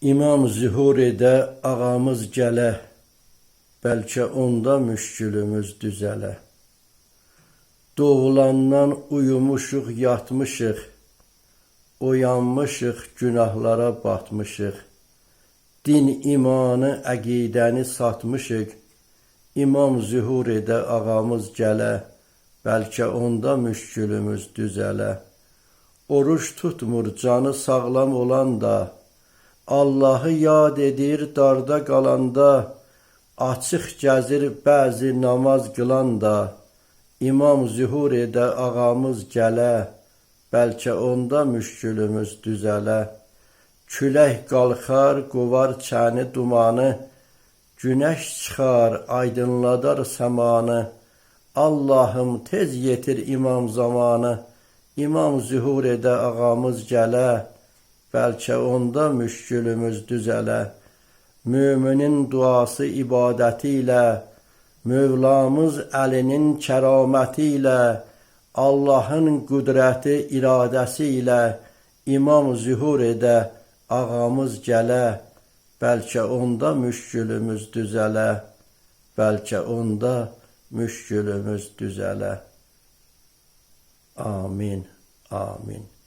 İmam zühur edə, ağamız gələ, bəlkə onda müşkülümüz düzələ. Doğulandan uyumuşuq, yatmışıq, oyanmışıq, günahlara batmışıq. Din imanı, əqidəni satmışıq. İmam zühur edə, ağamız gələ, bəlkə onda müşkülümüz düzələ. Oruç tutmur, canı sağlam olan da, Allahı yad edir darda qalanda, açıq gəzir bəzi namaz qılan da, İmam zühur edə ağamız gələ, bəlkə onda müşkülümüz düzələ. Külək qalxar, qovar çəni dumanı, Günəş çıxar, aydınladar səmanı. Allahım tez yetir imam zamanı, İmam zühur edə ağamız gələ, bəlkə onda müşkülümüz düzələ. Müminin duası ibadəti ilə, Mövlamız əlinin kəraməti ilə, Allahın qüdrəti iradəsi ilə İmam zühur edə ağamız gələ, bəlkə onda müşkülümüz düzələ, bəlkə onda müşkülümüz düzələ. Amin, amin.